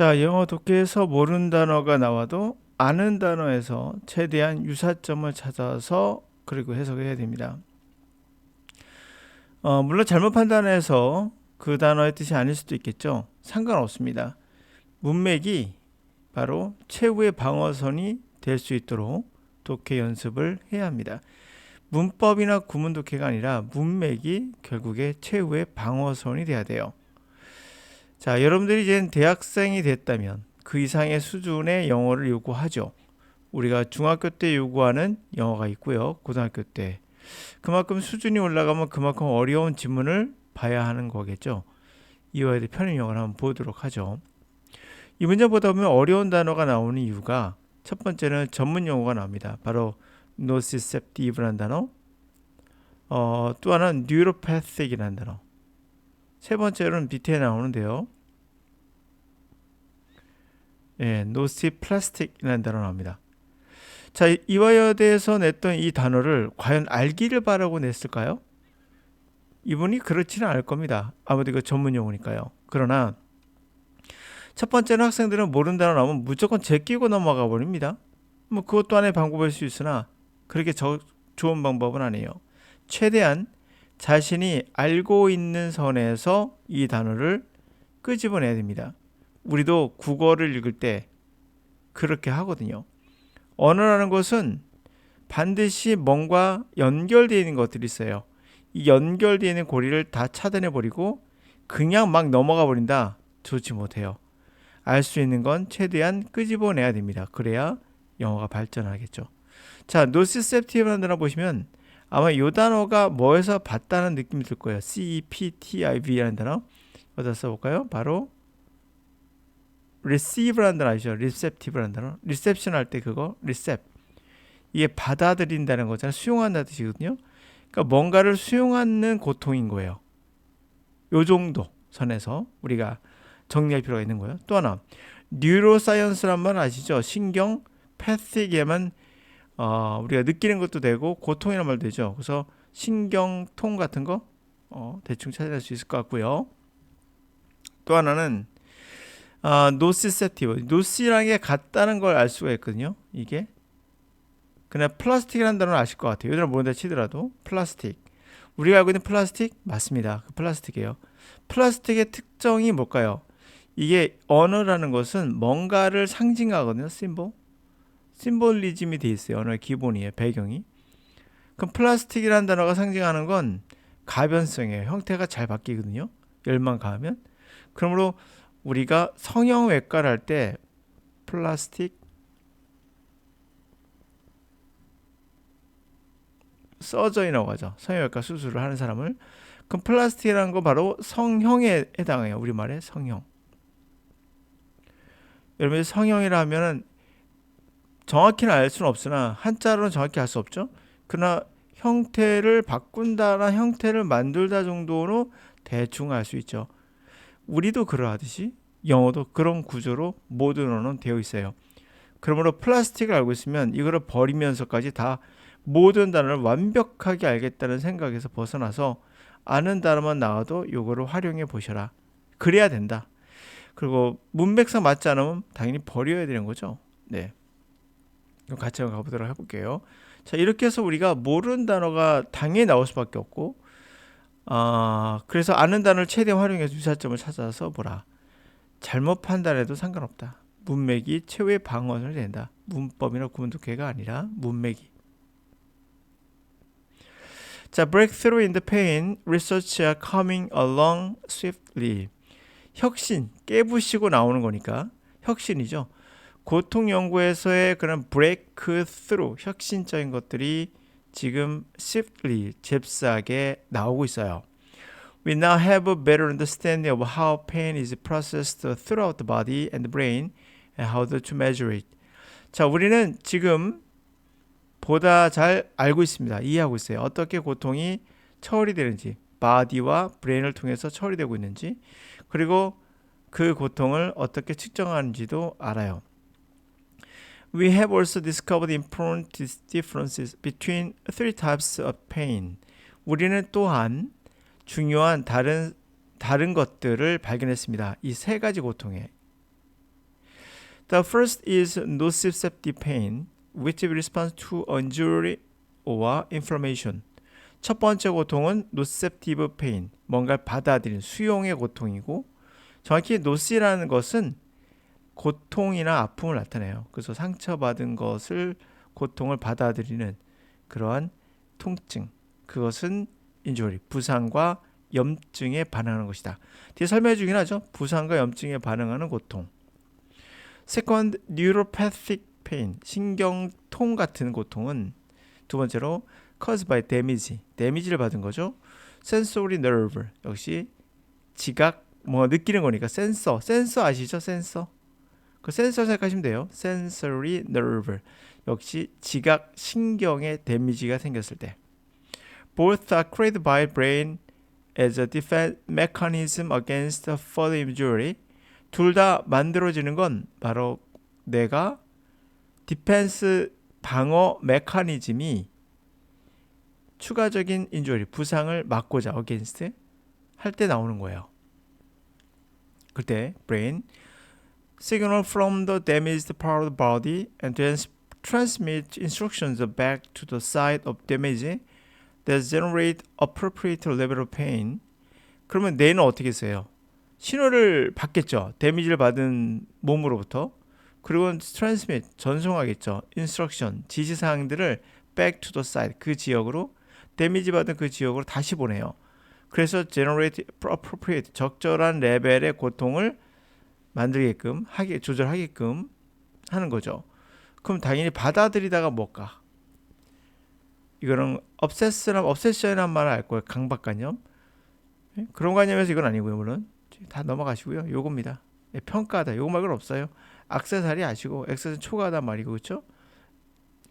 자, 영어 독해에서 모르는 단어가 나와도 아는 단어에서 최대한 유사점을 찾아서 그리고 해석을 해야 됩니다. 어, 물론 잘못 판단해서 그 단어의 뜻이 아닐 수도 있겠죠. 상관없습니다. 문맥이 바로 최후의 방어선이 될 수 있도록 독해 연습을 해야 합니다. 문법이나 구문 독해가 아니라 문맥이 결국에 최후의 방어선이 돼야 돼요. 자, 여러분들이 이제 대학생이 됐다면 그 이상의 수준의 영어를 요구하죠. 우리가 중학교 때 요구하는 영어가 있고요. 고등학교 때. 그만큼 수준이 올라가면 그만큼 어려운 지문을 봐야 하는 거겠죠. 이와에 대해 편의 영어를 한번 보도록 하죠. 이 문제 보다 보면 어려운 단어가 나오는 이유가 첫 번째는 전문 용어가 나옵니다. 바로 nociceptive라는 단어, 어, 또 하나는 neuropathic이라는 단어. 세 번째로는 밑에 나오는데요. 예, nociplastic이라는 단어 나옵니다. 자, 이화여대에서 냈던 이 단어를 과연 알기를 바라고 냈을까요? 이분이 그렇지는 않을 겁니다. 아무도 이거 전문 용어니까요. 그러나 첫 번째는 학생들은 모르는 단어 나오면 무조건 제끼고 넘어가 버립니다. 뭐 그것도 하나의 방법일 수 있으나 그렇게 저, 좋은 방법은 아니에요. 최대한 자신이 알고 있는 선에서 이 단어를 끄집어내야 됩니다. 우리도 국어를 읽을 때 그렇게 하거든요. 언어라는 것은 반드시 뭔가 연결되어 있는 것들이 있어요. 이 연결되어 있는 고리를 다 차단해 버리고 그냥 막 넘어가 버린다. 좋지 못해요. 알 수 있는 건 최대한 끄집어내야 됩니다. 그래야 영어가 발전하겠죠. 자, 노시셉티브라는 보시면 아마 이 단어가 뭐에서 봤다는 느낌이 들 거예요. CEPTIV라는 단어. 어디다 써볼까요? 바로 receive라는 단어 아시죠? receptive라는 단어. reception 할 때 그거 receive. 이게 받아들인다는 거잖아요. 수용한다는 뜻이거든요. 그러니까 뭔가를 수용하는 고통인 거예요. 요 정도 선에서 우리가 정리할 필요가 있는 거예요. 또 하나 뉴로사이언스란 말 아시죠? 신경 패틱에만 어, 우리가 느끼는 것도 되고 고통이란 말도 되죠. 그래서 신경통 같은 거 어, 대충 찾아낼 수 있을 것 같고요. 또 하나는 아, 노시세티브 노시라는 게 같다는 걸 알 수가 있거든요. 이게 그냥 플라스틱이라는 단어는 아실 것 같아요. 요즘 모른다 치더라도 플라스틱 우리가 알고 있는 플라스틱 맞습니다. 그 플라스틱이에요. 플라스틱의 특성이 뭘까요? 이게 언어라는 것은 뭔가를 상징하거든요. 심볼 심볼리즘이 돼 있어요. 언어의 기본이에요. 배경이. 그럼 플라스틱이라는 단어가 상징하는 건 가변성이에요. 형태가 잘 바뀌거든요. 열만 가하면. 그러므로 우리가 성형외과를 할 때 플라스틱 서저이라고 하죠. 성형외과 수술을 하는 사람을. 그럼 플라스틱이라는 건 바로 성형에 해당해요. 우리말에 성형. 여러분 성형이라 하면은 정확히는 알 수는 없으나 한자로는 정확히 알 수 없죠. 그러나 형태를 바꾼다나 형태를 만들다 정도로 대충 알 수 있죠. 우리도 그러하듯이 영어도 그런 구조로 모든 언어는 되어 있어요. 그러므로 플라스틱을 알고 있으면 이거를 버리면서까지 다 모든 단어를 완벽하게 알겠다는 생각에서 벗어나서 아는 단어만 나와도 이거를 활용해 보셔라. 그래야 된다. 그리고 문맥상 맞지 않으면 당연히 버려야 되는 거죠. 네. 같이 한번 가보도록 해볼게요. 자 이렇게 해서 우리가 모르는 단어가 당연히 나올 수밖에 없고 아 그래서 아는 단어를 최대한 활용해서 유사점을 찾아서 보라. 잘못 판단해도 상관없다. 문맥이 최후의 방어를 된다. 문법이나 구문독해가 아니라 문맥이. 자, breakthrough in the pain, research coming along swiftly. 혁신, 깨부시고 나오는 거니까 혁신이죠. 고통 연구에서의 그런 breakthrough, 혁신적인 것들이 지금 swiftly, 잽싸게 나오고 있어요. We now have a better understanding of how pain is processed throughout the body and the brain and how to measure it. 자, 우리는 지금 보다 잘 알고 있습니다. 이해하고 있어요. 어떻게 고통이 처리되는지, 바디와 브레인을 통해서 처리되고 있는지, 그리고 그 고통을 어떻게 측정하는지도 알아요. We have also discovered important differences between three types of pain. 우리는 또한 중요한 다른 다른 것들을 발견했습니다. 이 세 가지 고통에 The first is nociceptive pain, which responds to injury or inflammation. 첫 번째 고통은 nociceptive pain, 뭔가를 받아들이는 수용의 고통이고 정확히 노시라는 것은 고통이나 아픔을 나타내요. 그래서 상처받은 것을 고통을 받아들이는 그러한 통증. 그것은 인주리 부상과 염증에 반응하는 것이다. 뒤에 설명해 주긴 하죠. 부상과 염증에 반응하는 고통. Second, neuropathic pain, 신경통 같은 고통은 두 번째로 caused by damage, 데미지를 받은 거죠. sensory nerve, 역시 지각, 뭐 느끼는 거니까 센서, 센서 아시죠? 센서. 그 센서 생각하시면 돼요. sensory nerve, 역시 지각 신경에 데미지가 생겼을 때. Both are created by brain as a defense mechanism against further injury. 둘 다 만들어지는 건 바로 내가 디펜스 방어 메커니즘이 추가적인 인조리 부상을 막고자 against 할때 나오는 거예요. 그때 brain signal from the damaged part of the body and then transmit instructions back to the site of damage that generate appropriate level of pain. 그러면 뇌는 어떻게 써요? 신호를 받겠죠. 데미지를 받은 몸으로부터. 그리고 transmit 전송하겠죠. instruction 지시 사항들을 back to the site 그 지역으로 데미지 받은 그 지역으로 다시 보내요. 그래서 generate appropriate 적절한 레벨의 고통을 만들게끔 하게 조절하게끔 하는 거죠. 그럼 당연히 받아들이다가 뭘까? 이거는 obsess나 obsession이란 말을 알 거예요. 강박관념. 예? 그런 관념에서 이건 아니고요. 물론 다 넘어가시고요. 요겁니다. 예, 평가하다. 요거 말고는 없어요. 악세사리 아시고 엑세는 초과하다 말이고 그렇죠?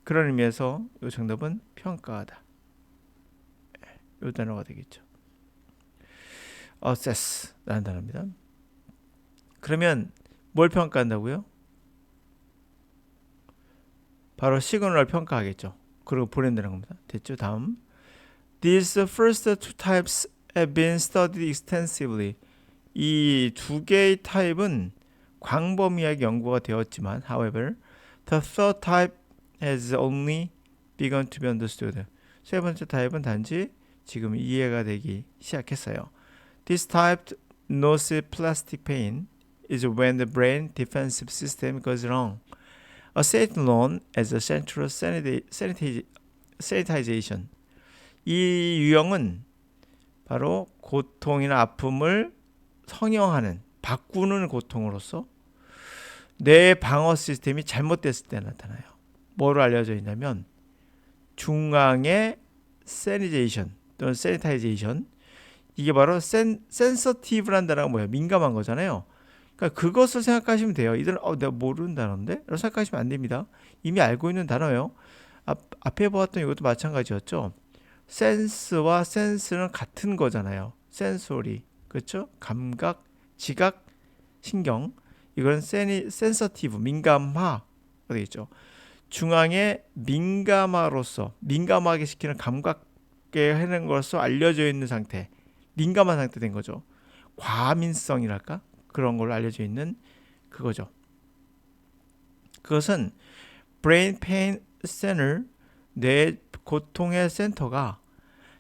그런 의미에서 요 정답은 평가하다. 예, 요 단어가 되겠죠. assess라는 단어입니다. 그러면 뭘 평가한다고요? 바로 시그널을 평가하겠죠. 그리고 보낸다는 겁니다. 됐죠? 다음. These first two types have been studied extensively. 이 두 개의 타입은 광범위하게 연구가 되었지만, however, the third type has only begun to be understood. 세 번째 타입은 단지 지금 이해가 되기 시작했어요. This type nociplastic pain is when the brain defensive system goes wrong. A state known as a central sanitization. 이 유형은 바로 고통이나 아픔을 성형하는 바꾸는 고통으로서 뇌 방어 시스템이 잘못됐을 때 나타나요. 뭐로 알려져 있냐면 중앙의 세니제이션 또는 세니타이제이션 이게 바로 센 센서티브란 단어가 뭐예요? 민감한 거잖아요. 그러니까 그것을 생각하시면 돼요. 이들은 어, 내가 모르는 단어인데? 라고 생각하시면 안 됩니다. 이미 알고 있는 단어예요. 앞, 앞에 보았던 이것도 마찬가지였죠. 센스와 센스는 같은 거잖아요. 센소리. 그렇죠? 감각, 지각, 신경. 이건 세니, 센서티브, 민감화가 되겠죠. 중앙에 민감화로서 민감하게 시키는 감각계 하는 것으로 알려져 있는 상태. 민감한 상태 된 거죠. 과민성이랄까? 그런 걸로 알려져 있는 그거죠. 그것은 brain pain center 뇌 고통의 센터가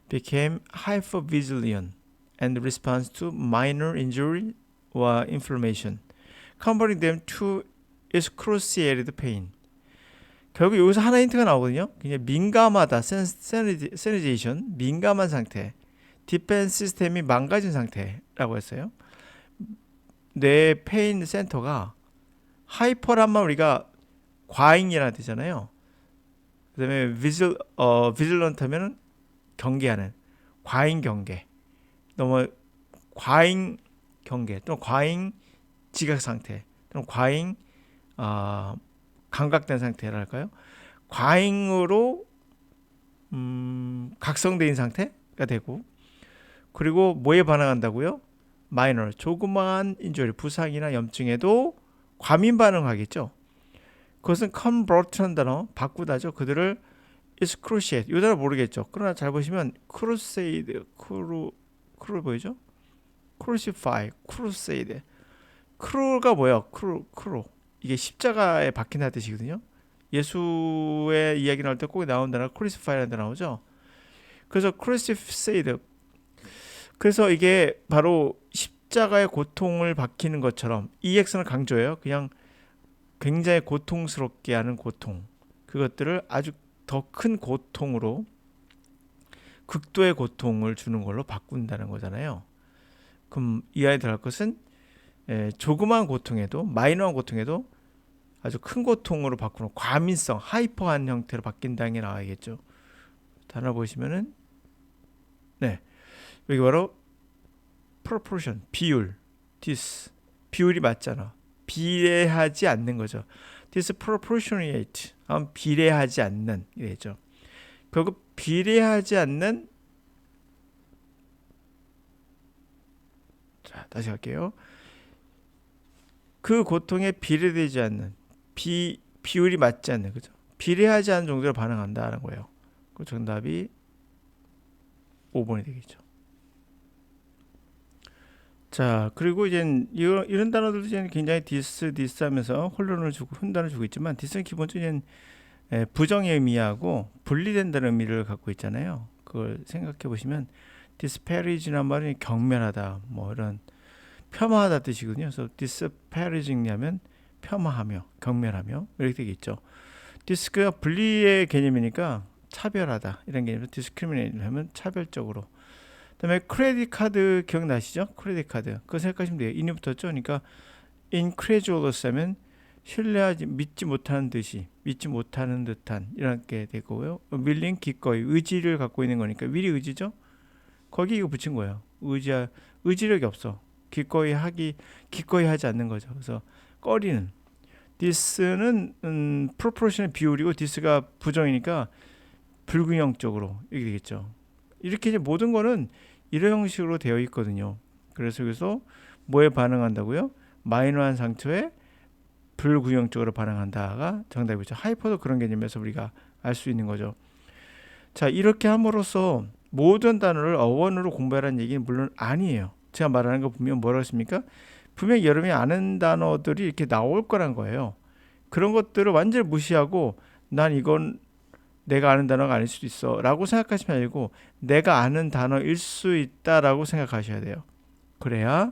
became hypervigilant and responds to minor injury or inflammation, converting them to excruciating pain. 결국 여기서 하나 힌트가 나오거든요. 그냥 민감하다, 세니제이션, 민감한 상태, 디펜스 시스템이 망가진 상태라고 했어요. 뇌 페인 센터가 하이퍼란만 우리가 과잉이라 되잖아요. 그다음에 비질 어 비질런트면은 경계하는 과잉 경계. 너무 과잉 경계 또는 과잉 지각 상태 또는 과잉 어, 감각된 상태랄까요? 과잉으로 음, 각성된 상태가 되고 그리고 뭐에 반응한다고요? 마이너 조그마한 인조리 부상이나 염증에도 과민 반응하겠죠. 그것은 convert란 단어 바꾸다죠. 그들을 excruciate 이 단어 모르겠죠. 그러나 잘 보시면 crusade 크루 크루 보이죠? crucify crusade 크루가 뭐야? 크루 크루 이게 십자가에 박힌다는 뜻이거든요. 예수의 이야기 나올 때 꼭 나온 단어가 크루시파이라는 단어 나오죠. 그래서 크루시세이드 그래서 이게 바로 십자가의 고통을 박히는 것처럼 EX는 강조해요. 그냥 굉장히 고통스럽게 하는 고통 그것들을 아주 더 큰 고통으로 극도의 고통을 주는 걸로 바꾼다는 거잖아요. 그럼 이해해야 할 것은 에, 조그마한 고통에도 마이너한 고통에도 아주 큰 고통으로 바꾸는 과민성, 하이퍼한 형태로 바뀐다는 게 나와야겠죠. 단어 보시면은 네 여기 바로 proportion 비율, this 비율이 맞잖아. 비례하지 않는 거죠. disproportionate 하면 비례하지 않는 이래죠. 결국 비례하지 않는 자 다시 할게요. 그 고통에 비례되지 않는 비 비율이 맞지 않는 그죠? 비례하지 않는 정도로 반응한다는 거예요. 그 정답이 5번이 되겠죠. 자 그리고 이제 이런, 이런 단어들도 이제 굉장히 디스 디스 하면서 혼론을 주고 혼란을 주고 있지만 디스는 기본적인 에, 부정의 의미하고 분리된다는 의미를 갖고 있잖아요. 그걸 생각해 보시면 디스패리지란 말은 경멸하다 뭐 이런 폄하하다 뜻이거든요. 그래서 디스패리징하면 폄하하며 경멸하며 이렇게 되겠죠. 디스크가 분리의 개념이니까 차별하다 이런 개념으로 디스크리미네이트 하면 차별적으로 그다음에 크레딧 카드 기억나시죠? 크레딧 카드 그거 생각하시면 돼요. 인유부터죠. 그러니까 incredulous 하면 신뢰하지 믿지 못하는 듯이 믿지 못하는 듯한 이렇게 되고요. 밀린 기꺼이 의지를 갖고 있는 거니까 미리 의지죠. 거기 이거 붙인 거예요. 의지 의지력이 없어. 기꺼이 하기 기꺼이 하지 않는 거죠. 그래서 꺼리는 디스는 음, 프로포션의 비율이고 디스가 부정이니까 불균형적으로 이렇게 되겠죠. 이렇게 이제 모든 거는 이런 형식으로 되어 있거든요. 그래서 여기서 뭐에 반응한다고요? 마이너한 상처에 불균형적으로 반응한다가 정답이죠. 하이퍼도 그런 개념에서 우리가 알 수 있는 거죠. 자, 이렇게 함으로써 모든 단어를 어원으로 공부하라는 얘기는 물론 아니에요. 제가 말하는 거 보면 뭐라고 했습니까? 분명히 여러분이 아는 단어들이 이렇게 나올 거란 거예요. 그런 것들을 완전히 무시하고 난 이건 내가 아는 단어가 아닐 수도 있어 라고 생각하시면 아니고 내가 아는 단어일 수 있다라고 생각하셔야 돼요. 그래야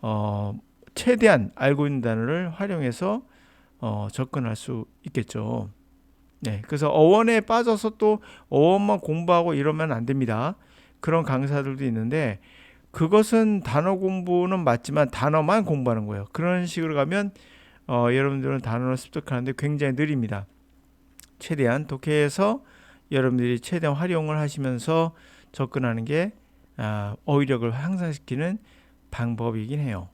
어, 최대한 알고 있는 단어를 활용해서 어, 접근할 수 있겠죠. 네, 그래서 어원에 빠져서 또 어원만 공부하고 이러면 안 됩니다. 그런 강사들도 있는데 그것은 단어 공부는 맞지만 단어만 공부하는 거예요. 그런 식으로 가면 어, 여러분들은 단어를 습득하는데 굉장히 느립니다. 최대한 독해에서 여러분들이 최대한 활용을 하시면서 접근하는 게 아, 어휘력을 향상시키는 방법이긴 해요.